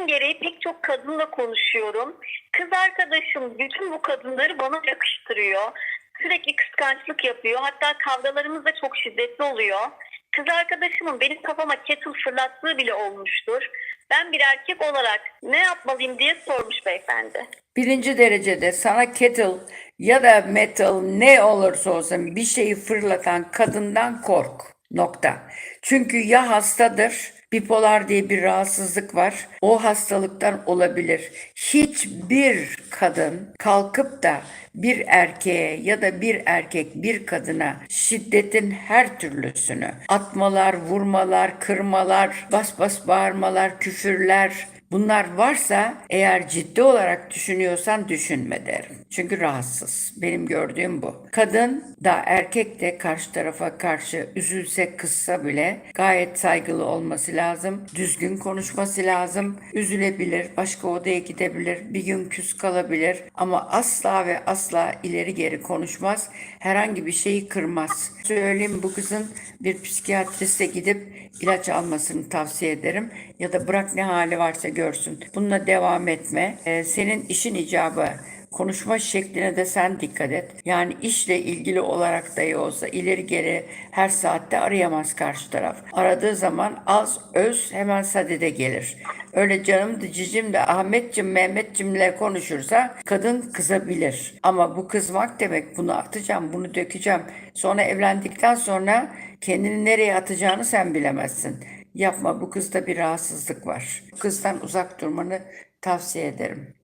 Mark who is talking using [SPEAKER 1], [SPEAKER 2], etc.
[SPEAKER 1] İşim gereği pek çok kadınla konuşuyorum. Kız arkadaşım bütün bu kadınları bana yakıştırıyor. Sürekli kıskançlık yapıyor. Hatta kavgalarımız da çok şiddetli oluyor. Kız arkadaşımın benim kafama kettle fırlattığı bile olmuştur. Ben bir erkek olarak ne yapmalıyım diye sormuş beyefendi.
[SPEAKER 2] Birinci derecede sana kettle ya da metal ne olursa olsun bir şeyi fırlatan kadından kork. Nokta. Çünkü ya hastadır, bipolar diye bir rahatsızlık var. O hastalıktan olabilir. Hiçbir kadın kalkıp da bir erkeğe ya da bir erkek bir kadına şiddetin her türlüsünü atmalar, vurmalar, kırmalar, bas bas bağırmalar, küfürler Bunlar varsa eğer ciddi olarak düşünüyorsan düşünme derim. Çünkü rahatsız. Benim gördüğüm bu. Kadın da erkek de karşı tarafa karşı üzülse kızsa bile gayet saygılı olması lazım. Düzgün konuşması lazım. Üzülebilir, başka odaya gidebilir, bir gün küs kalabilir ama asla ve asla ileri geri konuşmaz. Herhangi bir şeyi kırmaz. Söyleyeyim bu kızın bir psikiyatriste gidip ilaç almasını tavsiye ederim. Ya da bırak ne hali varsa görsün. Bununla devam etme. Ee, senin işin icabı. Konuşma şekline de sen dikkat et. Yani işle ilgili olarak dahi olsa ileri geri her saatte arayamaz karşı taraf. Aradığı zaman az öz hemen sadede gelir. Öyle canım da cicim de Ahmetcim Mehmetcimle konuşursa kadın kızabilir. Ama bu kızmak demek bunu atacağım bunu dökeceğim. Sonra evlendikten sonra kendini nereye atacağını sen bilemezsin. Yapma bu kızda bir rahatsızlık var. Bu kızdan uzak durmanı tavsiye ederim.